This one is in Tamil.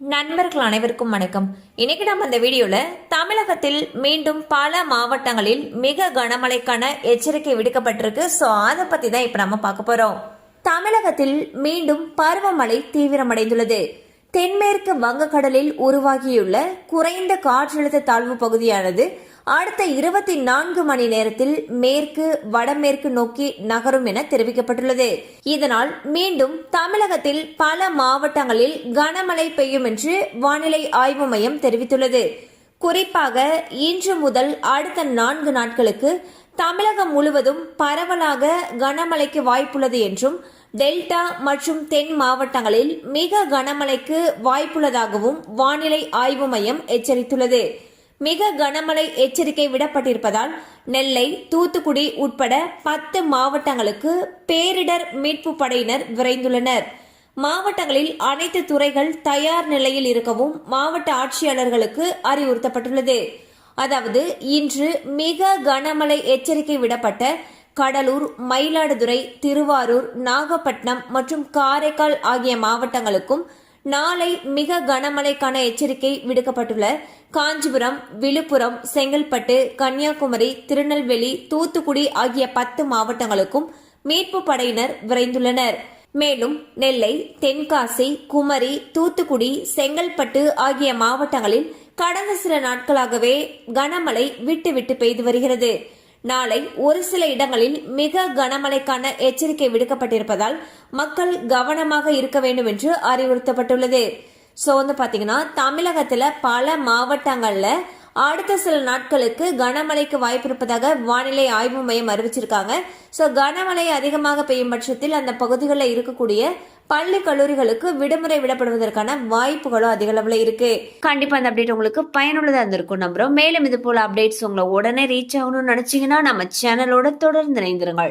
நண்பர்கள் அனைவருக்கும் வணக்கம். இன்னைக்கு நம்ம இந்த வீடியோல தமிழகத்தில் மீண்டும் பல மாவட்டங்களில் மிக கனமழைக்கான எச்சரிக்கை விடுக்கப்பட்டிருக்கு. ஸோ அதை பத்தி தான் இப்ப நம்ம பார்க்க போறோம். தமிழகத்தில் மீண்டும் பருவமழை தீவிரமடைந்துள்ளது. தென்மேற்கு வங்கக்கடலில் உருவாகியுள்ள குறைந்த காற்றழுத்த தாழ்வு பகுதியானது அடுத்த இருபத்தி நான்கு மணி நேரத்தில் மேற்கு வடமேற்கு நோக்கி நகரும் என தெரிவிக்கப்பட்டுள்ளது. இதனால் மீண்டும் தமிழகத்தில் பல மாவட்டங்களில் கனமழை பெய்யும் என்று வானிலை ஆய்வு மையம் தெரிவித்துள்ளது. குறிப்பாக இன்று முதல் அடுத்த நான்கு நாட்களுக்கு தமிழகம் முழுவதும் பரவலாக கனமழைக்கு வாய்ப்புள்ளது என்றும் டெல்டா மற்றும் தென் மாவட்டங்களில் மிக கனமழைக்கு வாய்ப்புள்ளதாகவும் வானிலை ஆய்வு மையம் எச்சரித்துள்ளது. மிக கனமழை எச்சரிக்கை விடப்பட்டிருப்பதால் நெல்லை தூத்துக்குடி உட்பட பத்து மாவட்டங்களுக்கு பேரிடர் மீட்பு படையினர் விரைந்துள்ளனர். மாவட்டங்களில் அனைத்து துறைகள் தயார் நிலையில் இருக்கவும் மாவட்ட ஆட்சியாளர்களுக்கு அறிவுறுத்தப்பட்டுள்ளது. அதாவது இன்று மிக கனமழை எச்சரிக்கை விடப்பட்ட கடலூர் மயிலாடுதுறை திருவாரூர் நாகப்பட்டினம் மற்றும் காரைக்கால் ஆகிய மாவட்டங்களுக்கும் நாளை மிக கனமழைக்கான எச்சரிக்கை விடுக்கப்பட்டுள்ள. காஞ்சிபுரம் விழுப்புரம் செங்கல்பட்டு கன்னியாகுமரி திருநெல்வேலி தூத்துக்குடி ஆகிய பத்து மாவட்டங்களுக்கும் மீட்பு படையினர் விரைந்துள்ளனர். மேலும் நெல்லை தென்காசி குமரி தூத்துக்குடி செங்கல்பட்டு ஆகிய மாவட்டங்களில் கடந்த சில நாட்களாகவே கனமழை விட்டு விட்டு பெய்து வருகிறது. நாளை ஒரு சில இடங்களில் மிக கனமழைக்கான எச்சரிக்கை விடுக்கப்பட்டிருப்பதால் மக்கள் கவனமாக இருக்க வேண்டும் என்று அறிவுறுத்தப்பட்டுள்ளது. ஸோ வந்து பார்த்தீங்கன்னா தமிழகத்தில் பல மாவட்டங்களில் அடுத்த சில நாட்களுக்கு கனமழைக்கு வாய்ப்பு இருப்பதாக வானிலை ஆய்வு மையம் அறிவிச்சிருக்காங்க. ஸோ கனமழை அதிகமாக பெய்யும் பட்சத்தில் அந்த பகுதிகளில் இருக்கக்கூடிய பள்ளி கல்லூரிகளுக்கு விடுமுறை விடப்படுவதற்கான வாய்ப்புகளும் அதிக அளவில் இருக்கு. கண்டிப்பா அந்த அப்டேட் உங்களுக்கு பயனுள்ளதா இருந்திருக்கும் நம்புறோம். மேலும் இது போல அப்டேட்ஸ் உங்களை உடனே ரீச் ஆகணும்னு நினைச்சீங்கன்னா நம்ம சேனலோட தொடர்ந்து இணைந்திருங்கள்.